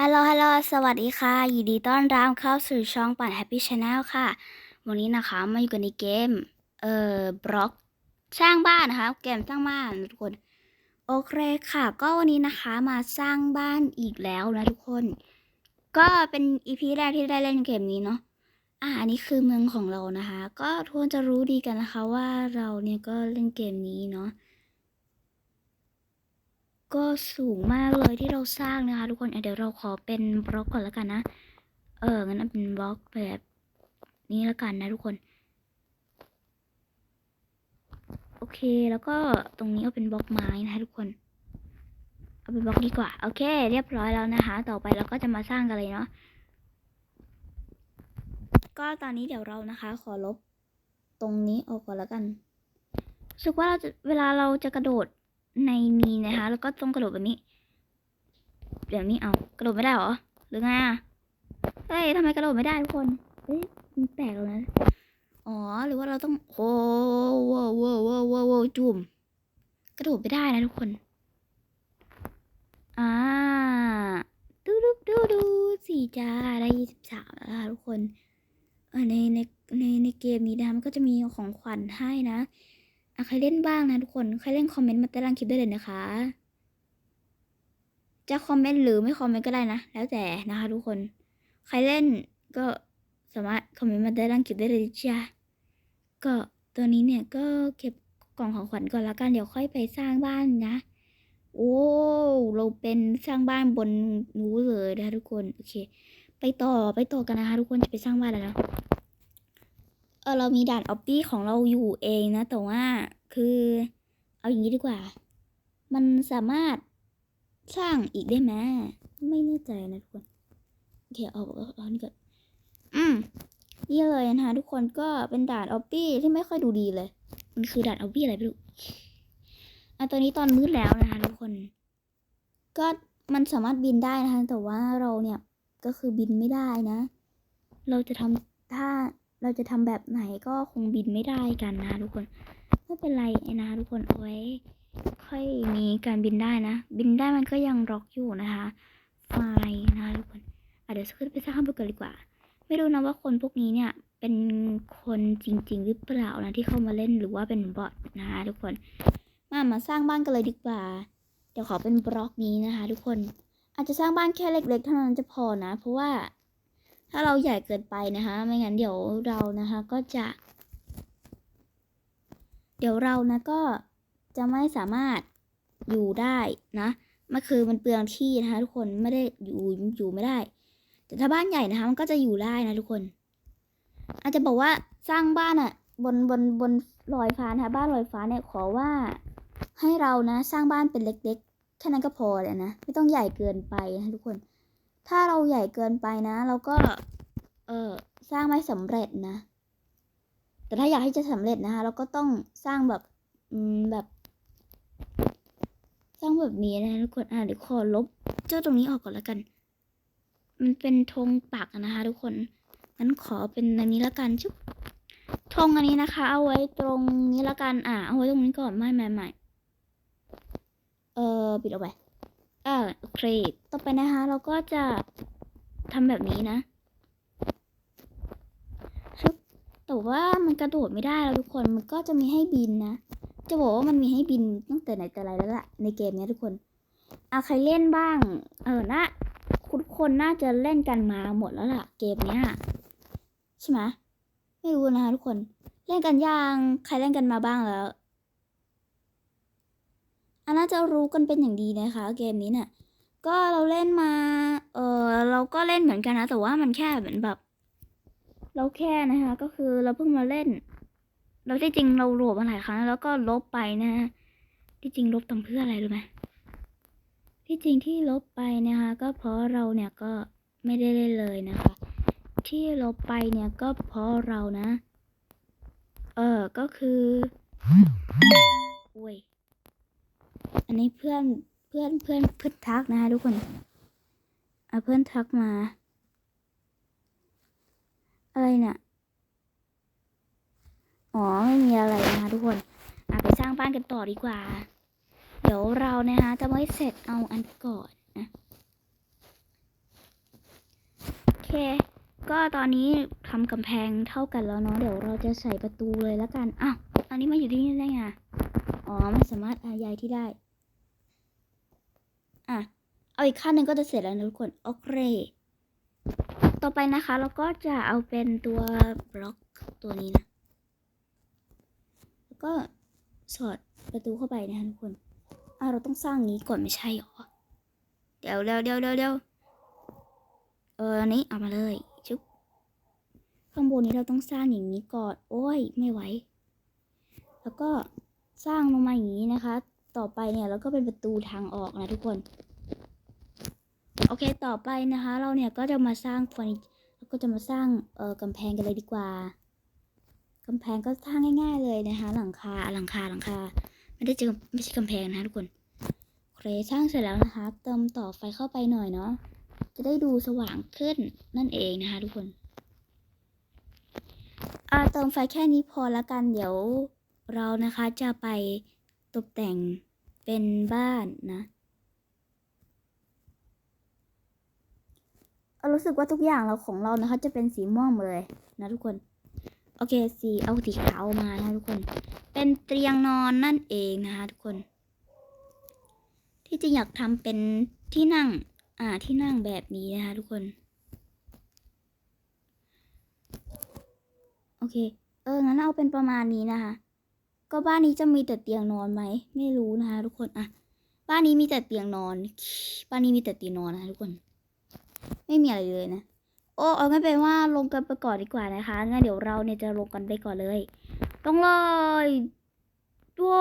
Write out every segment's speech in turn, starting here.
ฮัลโหลฮัลโหลสวัสดีค่ะ ยินดีต้อนรับเข้าสู่ช่องปั่น Happy Channel ค่ะ วันนี้นะคะ มาอยู่กันในเกม เอ่อบล็อกสร้างบ้านนะคะ เกมสร้างบ้านทุกคน โอเคค่ะ ก็วันนี้นะคะมาสร้างบ้านอีกแล้วนะทุกคน ก็เป็นอีพีแรกที่ได้เล่นเกมนี้เนาะ อ่า อันนี้คือเมืองของเรานะคะ ก็ทุกคนจะรู้ดีกันนะคะว่าเราเนี่ยก็เล่นเกมนี้เนาะ ก็สูงมากเลยที่เราสร้างนะคะ ทุกคนเดี๋ยวเราขอเป็นบล็อกก่อนแล้วกันนะ เอองั้นเอาเป็นบล็อกแบบนี้แล้วกันนะทุกคน โอเคแล้วก็ตรงนี้เอาเป็นบล็อกไม้นะคะทุกคนเอาเป็นบล็อกดีกว่า โอเค เรียบร้อยแล้วนะคะ ต่อไปเราก็จะมาสร้างกันเลยเนาะก็ตอนนี้เดี๋ยวเรานะคะ ขอลบตรงนี้ออกก่อนแล้วกันรู้สึกว่าเราจะเวลาเราจะกระโดด ในนี้นะคะ แล้วก็ต้องกระโดดแบบนี้แบบนี้เอากระโดดไม่ได้หรอ หรือไงอะ เฮ้ยทำไมกระโดดไม่ได้ทุกคน เฮ้ยมันแปลกแล้วนะอ๋อ หรือว่าเราต้องโอ้โหโว้โว้โว้โว้จุ่มกระโดดไม่ได้นะทุกคน อ่าดูดูดูดูสี่จ้าได้ยี่สิบสามแล้วค่ะทุกคนในในในในเกมนี้นะมันก็จะมีของขวัญให้นะ อะใครเล่นบ้างนะทุกคน ใครเล่นคอมเมนต์มาใต้ล่างคลิปได้เลยนะคะ จะคอมเมนต์หรือไม่คอมเมนต์ก็ได้นะ แล้วแต่นะคะทุกคน ใครเล่นก็สามารถคอมเมนต์มาใต้ล่างคลิปได้เลยจ้าก็ตัวนี้เนี่ยก็เก็บกล่องของขวัญก่อนละกันเดี๋ยวค่อยไปสร้างบ้านนะ โอ้เราเป็นสร้างบ้านบนนู้เลยนะคะทุกคน โอเค ไปต่อไปต่อกันนะคะ ทุกคนจะไปสร้างบ้านแล้วนะ ออเรามีด่านออบบี้ของเราอยู่เองนะ แต่ว่าคือเอาอย่างนี้ดีกว่า มันสามารถสร้างอีกได้ไหมไม่แน่ใจนะทุกคนโอเคเอาเอาอานี่ก่อนอืมนี่เลยนะคะทุกคนก็เป็นด่านออบบี้ที่ไม่ค่อยดูดีเลย มันคือด่านออบบี้อะไรไม่รู้อะตอนนี้ตอนมืดแล้วนะคะทุกคน ก็มันสามารถบินได้นะคะแต่ว่าเราเนี่ยก็คือบินไม่ได้นะ เราจะทำถ้า เราจะทำแบบไหนก็คงบินไม่ได้กันนะทุกคนไม่เป็นไรนะทุกคนเอาไว้ ค่อยมีการบินได้นะ บินได้มันก็ยังร็อกอยู่นะคะ ไฟนะคะทุกคนอะเดี๋ยวขึ้นไปสร้างข้างบนกันดีกว่า ไม่รู้นะว่าคนพวกนี้เนี่ยเป็นคนจริง ๆ หรือเปล่านะที่เข้ามาเล่นหรือว่าเป็นบอทนะคะทุกคนมามาสร้างบ้านกันเลยดีกว่า เดี๋ยวขอเป็นบล็อกนี้นะคะ ทุกคนอาจจะสร้างบ้านแค่เล็ก ๆ เท่านั้นจะพอนะ เพราะว่า ถ้าเราใหญ่เกินไปนะคะ ไม่งั้นเดี๋ยวเรานะคะก็จะ เดี๋ยวเรานะก็จะไม่สามารถอยู่ได้นะมันคือมันเปลืองที่นะคะทุกคนไม่ได้อยู่อยู่ไม่ได้ แต่ถ้าบ้านใหญ่นะคะมันก็จะอยู่ได้นะทุกคน อาจจะบอกว่าสร้างบ้านอะบนบนบนลอยฟ้านะคะบ้านลอยฟ้าเนี่ยขอว่าให้เรานะ สร้างบ้านเป็นเล็กๆแค่นั้นก็พอเลยนะ ไม่ต้องใหญ่เกินไปนะทุกคน ถ้าเราใหญ่เกินไปนะ เราก็ เออสร้างไม่สำเร็จนะ แต่ถ้าอยากให้จะสำเร็จนะคะ เราก็ต้องสร้างแบบอืมแบบ สร้างแบบนี้นะทุกคนอะเดี๋ยวขอลบ เจ้าตรงนี้ออกก่อนแล้วกัน มันเป็นธงปักนะคะ ทุกคนงั้นขอเป็นอันนี้ล้วกันชุบธงอันนี้นะคะ เอาไว้ตรงนี้ล้วกันอะเอาไว้ตรงนี้ก่อนไม่ไม่ไม่เออปิดเอาไป อ่าโอเค ต่อไปนะคะ เราก็จะทำแบบนี้นะชุบแต่ว่ามันกระโดดไม่ได้แล้วทุกคน มันก็จะมีให้บินนะ จะบอกว่ามันมีให้บินตั้งแต่ไหนแต่ไรแล้วล่ะ ในเกมนี้ทุกคนอะใครเล่นบ้าง เออนะคุณคนน่าจะเล่นกันมาหมดแล้วล่ะ เกมเนี้ยใช่ไหมไม่รู้นะคะทุกคน เล่นกันยัง ใครเล่นกันมาบ้างแล้ว อันน่าจะรู้กันเป็นอย่างดีนะคะ เกมนี้เนี่ยก็เราเล่นมา เออเราก็เล่นเหมือนกันนะ แต่ว่ามันแค่เหมือนแบบ เราแค่นะคะ ก็คือเราเพิ่งมาเล่น เราที่จริงเราโหลดมาหลายครั้งแล้วก็ลบไปนะฮะที่จริงลบทำเพื่ออะไรรู้ไหมที่จริงที่ลบไปนะคะ ก็เพราะเราเนี่ยก็ไม่ได้เล่นเลยนะคะ ที่ลบไปเนี่ยก็เพราะเรานะ เออก็คืออุ้ย อันนี้เพื่อนเพื่อนเพื่อนเพื่อนทักนะคะทุกคนเอะเพื่อนทักมา อะไรเนี่ย อ๋อไม่มีอะไรนะคะทุกคนอะไปสร้างบ้านกันต่อดีกว่า เดี๋ยวเรานะคะจะไม่เสร็จเอาอันก่อนนะโอเค ก็ตอนนี้ทำกำแพงเท่ากันแล้วเนาะเดี๋ยวเราจะใส่ประตูเลยแล้วกันอ้าวอันนี้มาอยู่ที่นี่ได้ไงอ๋อมันสามารถอาย้ายที่ได้ อะ เอาอีกขั้นหนึ่งก็จะเสร็จแล้วนะทุกคน โอเค ต่อไปนะคะ เราก็จะเอาเป็นตัวบล็อกตัวนี้นะ แล้วก็สอดประตูเข้าไปนะคะทุกคน อะเราต้องสร้างนี้ก่อนไม่ใช่หรอ เดี๋ยวเดี๋ยวเดี๋ยวเดี๋ยวเดี๋ยวเอออันนี้เอามาเลยชุบข้างบนนี้เราต้องสร้างอย่างนี้ก่อน โอ้ย ไม่ไหว แล้วก็สร้างลงมาอย่างนี้นะคะ ต่อไปเนี่ยเราก็เป็นประตูทางออกนะทุกคน โอเคต่อไปนะคะ เราเนี่ยก็จะมาสร้างเฟอร์นิแล้วก็จะมาสร้างเอ่อกำแพงกันเลยดีกว่ากำแพงก็สร้างง่าย ๆ เลยนะคะ หลังคาหลังคาหลังคา ไม่ได้เจอไม่ใช่กำแพงนะคะทุกคนโอเคสร้างเสร็จแล้วนะคะ เติมต่อไฟเข้าไปหน่อยเนาะจะได้ดูสว่างขึ้นนั่นเองนะคะ ทุกคนอ่าเติมไฟแค่นี้พอละกันเดี๋ยวเรานะคะจะไปตกแต่ง เป็นบ้านนะเอารู้สึกว่าทุกอย่างเราของเรานะคะ จะเป็นสีม่วงเลยนะทุกคน โอเคสีเอาสีขาวมานะทุกคน เป็นเตียงนอนนั่นเองนะคะ ทุกคน ที่จริงอยากทำเป็นที่นั่ง อ่าที่นั่งแบบนี้นะคะ ทุกคน โอเค เอองั้นเอาเป็นประมาณนี้นะคะ ก็บ้านนี้จะมีแต่เตียงนอนไหม ไม่รู้นะคะทุกคนอะบ้านนี้มีแต่เตียงนอน บ้านนี้มีแต่เตียงนอนนะคะทุกคน ไม่มีอะไรเลยนะ โอ้เอางั้นเป็นว่าลงกันไปก่อนดีกว่านะคะงั้นเดี๋ยวเราเนี่ยจะลงกันไปก่อนเลย ต้องเลยตัว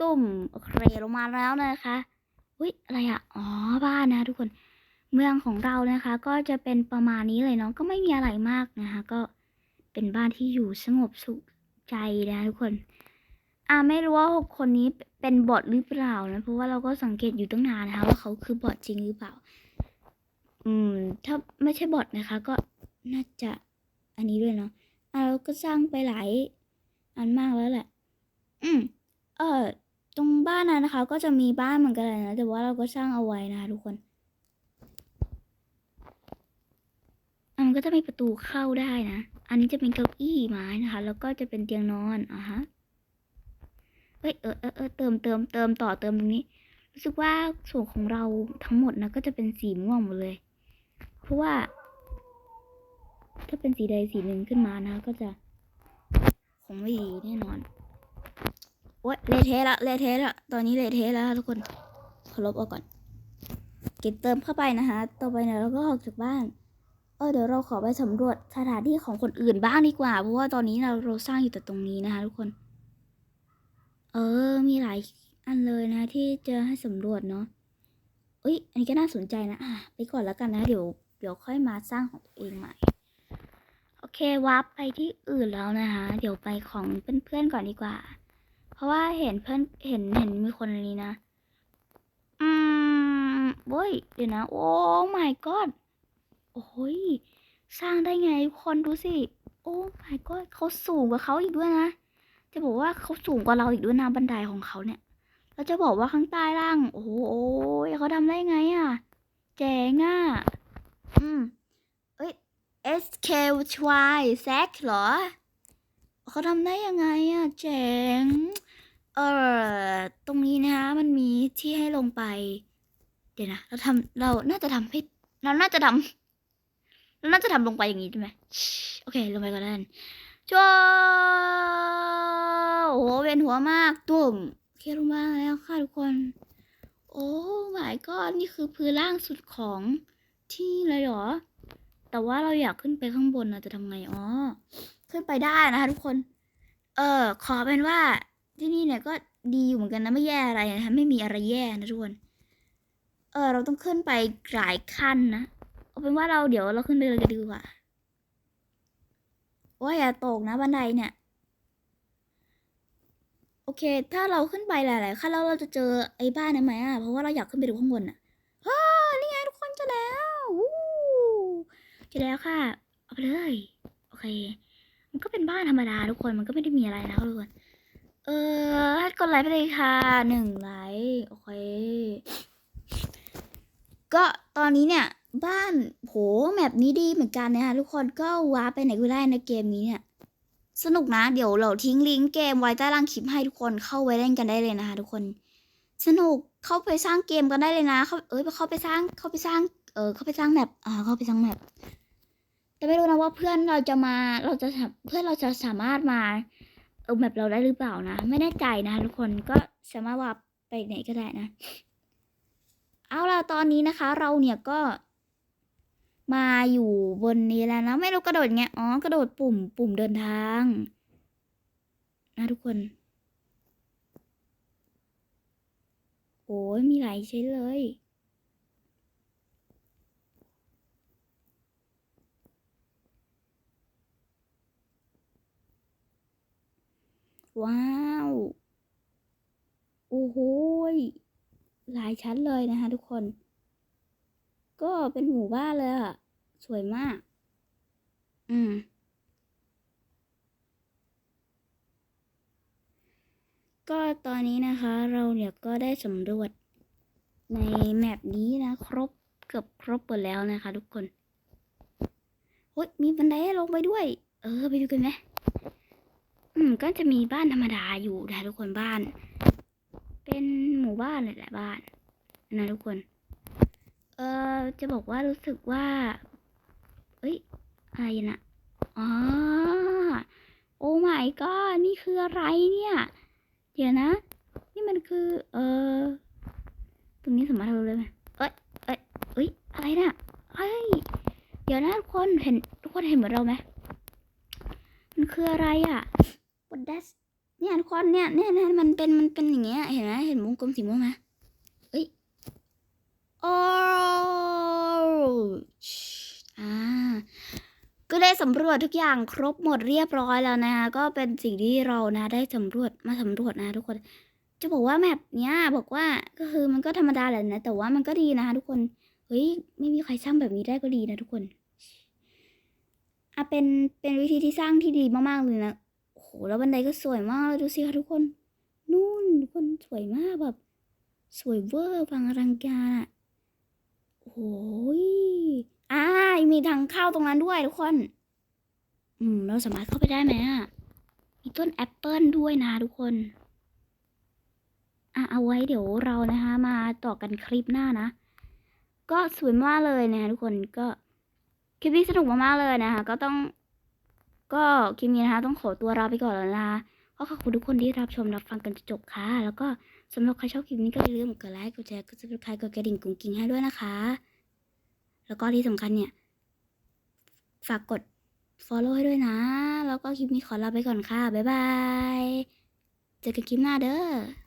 ตุ่มโอเคลงมาแล้วนะคะอุ้ยอะไรอะอ๋อบ้านนะทุกคน เมืองของเรานะคะ ก็จะเป็นประมาณนี้เลยเนาะก็ไม่มีอะไรมากนะคะ ก็เป็นบ้านที่อยู่สงบสุขใจนะทุกคน อ่าไม่รู้ว่าหกคนนี้เป็นบอทหรือเปล่านะเพราะว่าเราก็สังเกตอยู่ตั้งนานนะคะว่าเขาคือบอทจริงหรือเปล่า อืม ถ้าไม่ใช่บอทนะคะ ก็น่าจะอันนี้ด้วยเนาะอ่าเราก็สร้างไปหลายอันมากแล้วแหละ อืม เออตรงบ้านนั้นนะคะ ก็จะมีบ้านเหมือนกันเลยนะแต่ว่าเราก็สร้างเอาไว้นะคะทุกคนอันก็จะมีประตูเข้าได้นะ อันนี้จะเป็นเก้าอี้ไม้นะคะ แล้วก็จะเป็นเตียงนอนอะฮะ อ้ยเออเออเออเติมเติมเติมต่อเติมตรงนี้ รู้สึกว่าส่วนของเราทั้งหมดนะก็จะเป็นสีม่วงหมดเลย เพราะว่า ถ้าเป็นสีใดสีหนึ่งขึ้นมานะ ก็จะคงไม่ดีแน่นอนโอ๊ยเลเทละเลเทละตอนนี้เลเทะแล้วทุกคนขอลบออกก่อน เก็บเติมเข้าไปนะคะต่อไปเนี่ยเราก็ออกจากบ้านเออเดี๋ยวเราขอไปสำรวจสถานที่ของคนอื่นบ้างดีกว่า เพราะว่าตอนนี้เราเราสร้างอยู่แต่ตรงนี้นะคะทุกคน ออ มีหลายอันเลยนะ ที่จะให้สำรวจเนาะเอ้ย อันนี้ก็น่าสนใจนะ อะ ไปก่อนแล้วกันนะ เดี๋ยว เดี๋ยวค่อยมาสร้างของตัวเองใหม่ โอเควาร์ปไปที่อื่นแล้วนะคะ เดี๋ยวไปของเพื่อนๆก่อนดีกว่า เพราะว่าเห็นเพื่อน เห็น เห็นมีคนนี้นะ อืมโว้ย เดี๋ยวนะ โอ้ my god โอ้ย สร้างได้ไงคนดูสิ โอ้ my god เขาสูงกว่าเขาอีกด้วยนะ จะบอกว่าเขาสูงกว่าเราอีกด้วยนะบันไดของเขาเนี่ยแล้วจะบอกว่าข้างใต้ล่าง โอ้โหเขาทำได้ไงอะ่ะเจ๋งอะอืมเอ้ย S K Y Z เหรอ เขาทำได้ยังไงอะ่ะเจ๋งเออตรงนี้นะคะมันมีที่ให้ลงไป เดี๋ยวนะเราทำเราน่าจะทำให้เราน่าจะทำเราน่าจะทำลงไปอย่างนี้ใช่ไหมโอเคลงไปก่อนแล้วกัน จ้าโอ้โหเวียนหัวมากตุ่มเคลงมาแล้วค่ะทุกคน โอ้ my god นี่คือพื้นล่างสุดของที่เลยเหรอ แต่ว่าเราอยากขึ้นไปข้างบนนะจะทำไง อ๋อ ขึ้นไปได้นะคะทุกคน เออขอเป็นว่าที่นี่เนี่ยก็ดีอยู่เหมือนกันนะไม่แย่อะไรนะคะไม่มีอะไรแย่นะทุกคน เออเราต้องขึ้นไปหลายขั้นนะ เอาเป็นว่าเราเดี๋ยวเราขึ้นไปเลยกันดีกว่า โอ้ยอย่าตกนะบันไดเนี่ย โอเค ถ้าเราขึ้นไปหลายๆขั้นแล้วเราจะเจอไอ้บ้านนั้นไหมอะ เพราะว่าเราอยากขึ้นไปดูข้างบนอะฮ่านี่ไงทุกคนจอแล้ววู้จอแล้วค่ะ เอาไปเลย โอเค มันก็เป็นบ้านธรรมดาทุกคน มันก็ไม่ได้มีอะไรนะทุกคน เออกดไลค์ไปเลยค่ะหนึ่งไลค์ โอเค ก็ตอนนี้เนี่ย บ้านโหแมปนี้ดีเหมือนกันนะคะทุกคนก็ว้าไปไหนก็ได้นะเกมนี้เนี่ย สนุกนะ เดี๋ยวเราทิ้งลิงก์เกมไว้ใต้ล่างคลิปให้ทุกคนเข้าไว้เล่นกันได้เลยนะคะ ทุกคน สนุกเข้าไปสร้างเกมกันได้เลยนะเขาเอ้ยเข้าไปสร้างเข้าไปสร้าง เออเข้าไปสร้างแมปอ่าเข้าไปสร้างแมปแต่ไม่รู้นะว่าเพื่อนเราจะมาเราจะเพื่อนเราจะสามารถมาเออแมปเราได้หรือเปล่านะ ไม่แน่ใจนะ ทุกคนก็สามารถว่าไปไหนก็ได้นะ เอาล่ะตอนนี้นะคะ เราเนี่ยก็ มาอยู่บนนี้แล้วนะไม่รู้กระโดดไงอ๋อกระโดดปุ่ม ปุ่มเดินทาง นะทุกคนโอ้ยมีหลายชิ้นเลย ว้าว โอ้โหยหลายชั้นเลยนะคะทุกคน ก็เป็นหมู่บ้านเลยอะสวยมาก อืม ก็ตอนนี้นะคะ เราเนี่ยก็ได้สำรวจในแมปนี้นะ ครบเกือบครบหมดแล้วนะคะ ทุกคนโอ้ยมีบันไดลงไปด้วย เออ ไปดูกันไหมอืม ก็จะมีบ้านธรรมดาอยู่นะทุกคนบ้าน เป็นหมู่บ้านหลายๆบ้าน นะทุกคน เออจะบอกว่ารู้สึกว่า เอ้ย อะไรนะอ๋อโอ้ my god นี่คืออะไรเนี่ย เดี๋ยวนะ นี่มันคือ เออตรงนี้สามารถทำเลยไหมเอ้ย เอ้ยเอ้ย อะไรนะเฮ้ย เดี๋ยวนะทุกคนเห็นทุกคนเห็นเหมือนเราไหมมันคืออะไรอะ what that เนี่ยทุกคนเนี่ยเนี่ยเนี่ยมันเป็นมันเป็นอย่างเงี้ย เห็นไหมเห็นวงกลมสีม่วงไหมเอ้ยโอ้อ่า ก็ได้สำรวจทุกอย่างครบหมดเรียบร้อยแล้วนะคะก็เป็นสิ่งที่เรานะได้สำรวจมาสำรวจนะทุกคน จะบอกว่าแมปเนี้ยบอกว่าก็คือมันก็ธรรมดาแหละนะ แต่ว่ามันก็ดีนะคะทุกคนเฮ้ยไม่มีใครสร้างแบบนี้ได้ก็ดีนะทุกคนอะเป็นเป็นวิธีที่สร้างที่ดีมากๆเลยนะโอ้โหแล้วบันไดก็สวยมากเลยดูสิคะทุกคนนู่นทุกคนสวยมากแบบ สวยเวอร์ฟังอลังการอะโอ้ย อ่ามีทางเข้าตรงนั้นด้วยทุกคน อืม เราสามารถเข้าไปได้ไหมอะ มีต้นแอปเปิลด้วยนะทุกคน อะเอาไว้เดี๋ยวเรานะคะ มาต่อกันคลิปหน้านะ ก็สวยมากเลยนะคะทุกคนก็ คลิปนี้สนุกมากๆเลยนะคะ ก็ต้อง ก็คลิปนี้นะคะ ต้องขอตัวลาไปก่อนแล้วนะคะก็ขอบคุณทุกคนที่รับชมรับฟังกันจนจบค่ะ แล้วก็สำหรับใครชอบคลิปนี้ก็อย่าลืมกดไลค์ กดแชร์ กดซับสไครต์กดกระดิ่งกุ้งกิ้งให้ด้วยนะคะ แล้วก็ที่สำคัญเนี่ย ฝากกด follow ให้ด้วยนะ แล้วก็คลิปนี้ขอลาไปก่อนค่ะ บ๊ายบาย เจอกันคลิปหน้าเด้อ